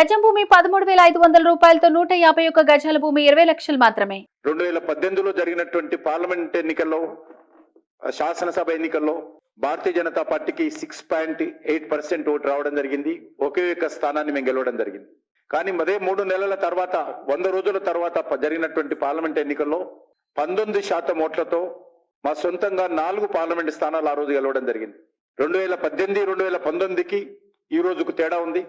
గజం భూమి పదమూడు వేల ఐదు వందల రూపాయలతో నూట యాభై ఒక్క గజాల భూమి ఇరవై లక్షలు మాత్రమే. రెండు వేల పద్దెనిమిదిలో జరిగినటువంటి పార్లమెంట్ ఎన్నికల్లో శాసనసభ ఎన్నికల్లో భారతీయ జనతా పార్టీకి six point eight percent vote రావడం జరిగింది. ఒకే ఒక్క స్థానాన్ని మేము గెలవడం జరిగింది. కానీ అదే మూడు నెలల తర్వాత వంద రోజుల తర్వాత జరిగినటువంటి పార్లమెంట్ ఎన్నికల్లో పంతొమ్మిది శాతం ఓట్లతో మా సొంతంగా నాలుగు పార్లమెంట్ స్థానాలు ఆ రోజు గెలవడం జరిగింది. రెండు వేల పద్దెనిమిది రెండు వేల పంతొమ్మిదికి ఈ రోజుకు తేడా ఉంది.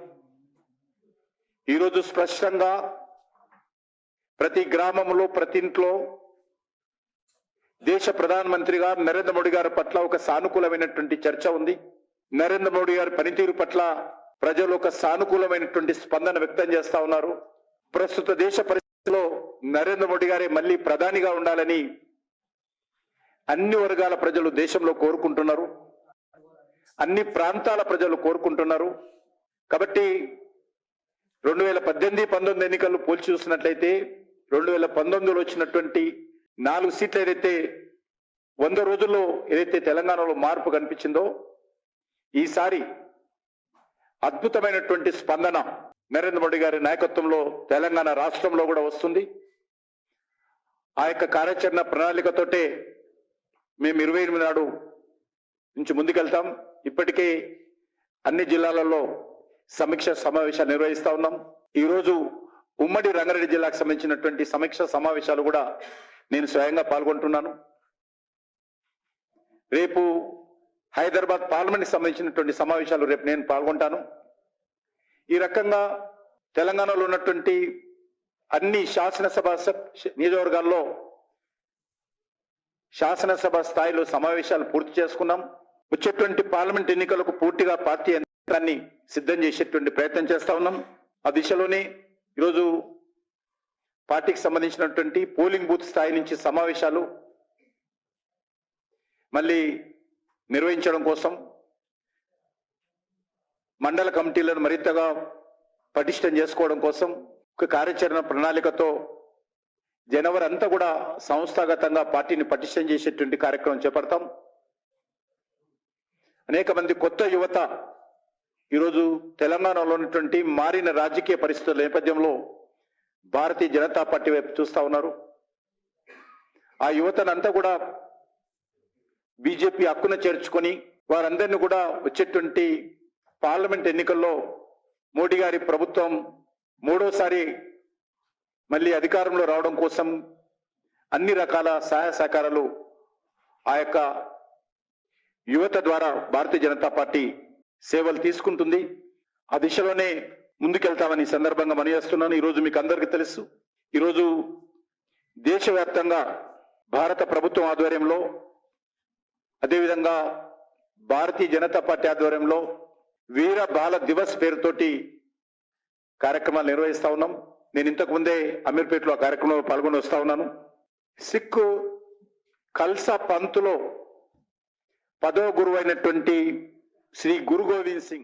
ఈరోజు స్పష్టంగా ప్రతి గ్రామంలో ప్రతి ఇంట్లో దేశ ప్రధానమంత్రి గారు నరేంద్ర మోడీ గారి పట్ల ఒక సానుకూలమైనటువంటి చర్చ ఉంది. నరేంద్ర మోడీ గారి పనితీరు పట్ల ప్రజలు ఒక సానుకూలమైనటువంటి స్పందన వ్యక్తం చేస్తా ఉన్నారు. ప్రస్తుత దేశ పరిస్థితిలో నరేంద్ర మోడీ గారే మళ్ళీ ప్రధానిగా ఉండాలని అన్ని వర్గాల ప్రజలు దేశంలో కోరుకుంటున్నారు. అన్ని ప్రాంతాల ప్రజలు కోరుకుంటున్నారు. కాబట్టి రెండు వేల పద్దెనిమిది పంతొమ్మిది ఎన్నికలు పోల్చి చూసినట్లయితే రెండు వేల పంతొమ్మిదిలో వచ్చినటువంటి నాలుగు సీట్లు ఏదైతే వంద రోజుల్లో ఏదైతే తెలంగాణలో మార్పు కనిపించిందో ఈసారి అద్భుతమైనటువంటి స్పందన నరేంద్ర మోడీ గారి నాయకత్వంలో తెలంగాణ రాష్ట్రంలో కూడా వస్తుంది. ఆ యొక్క కార్యాచరణ ప్రణాళికతోటే మేము ఇరవై ఎనిమిది నాడు నుంచి ముందుకెళ్తాం. ఇప్పటికే అన్ని జిల్లాలలో సమీక్ష సమావేశాలు నిర్వహిస్తా ఉన్నాం. ఈరోజు ఉమ్మడి రంగారెడ్డి జిల్లాకు సంబంధించినటువంటి సమీక్ష సమావేశాలు కూడా నేను స్వయంగా పాల్గొంటున్నాను. రేపు హైదరాబాద్ పార్లమెంట్కి సంబంధించినటువంటి సమావేశాలు రేపు నేను పాల్గొంటాను. ఈ రకంగా తెలంగాణలో ఉన్నటువంటి అన్ని శాసనసభ నియోజకవర్గాల్లో శాసనసభ స్థాయిలో సమావేశాలు పూర్తి చేసుకున్నాం. వచ్చేటువంటి పార్లమెంట్ ఎన్నికలకు పూర్తిగా పార్టీ దాన్ని సిద్ధం చేసేటువంటి ప్రయత్నం చేస్తా ఉన్నాం. ఆ దిశలోనే ఈరోజు పార్టీకి సంబంధించినటువంటి పోలింగ్ బూత్ స్థాయి నుంచి సమావేశాలు మళ్ళీ నిర్వహించడం కోసం మండల కమిటీలను మరింతగా పటిష్టం చేసుకోవడం కోసం ఒక కార్యాచరణ ప్రణాళికతో జనవరి అంతా కూడా సంస్థాగతంగా పార్టీని పటిష్టం చేసేటువంటి కార్యక్రమం చేపడతాం. అనేక మంది కొత్త యువత ఈరోజు తెలంగాణలో ఉన్నటువంటి మారిన రాజకీయ పరిస్థితుల నేపథ్యంలో భారతీయ జనతా పార్టీ వైపు చూస్తా ఉన్నారు. ఆ యువతనంతా కూడా బీజేపీ హక్కున చేర్చుకొని వారందరినీ కూడా వచ్చేటువంటి పార్లమెంట్ ఎన్నికల్లో మోడీ గారి ప్రభుత్వం మూడోసారి మళ్ళీ అధికారంలో రావడం కోసం అన్ని రకాల సహాయ సహకారాలు ఆ యొక్క యువత ద్వారా భారతీయ జనతా పార్టీ సేవలు తీసుకుంటుంది. ఆ దిశలోనే ముందుకెళ్తామని ఈ సందర్భంగా మనయేస్తున్నాను ఈరోజు మీకు అందరికీ తెలుసు. ఈరోజు దేశవ్యాప్తంగా భారత ప్రభుత్వం ఆధ్వర్యంలో అదేవిధంగా భారతీయ జనతా పార్టీ ఆధ్వర్యంలో వీర బాల దివస్ పేరుతోటి కార్యక్రమాలు నిర్వహిస్తా ఉన్నాం. నేను ఇంతకు ముందే అమీర్పేటలో ఆ కార్యక్రమంలో పాల్గొని వస్తా ఉన్నాను. సిక్కు కల్సా పంతులో పదో గురువు ਸ੍ਰੀ ਗੁਰੂ ਗੋਬਿੰਦ ਸਿੰਘ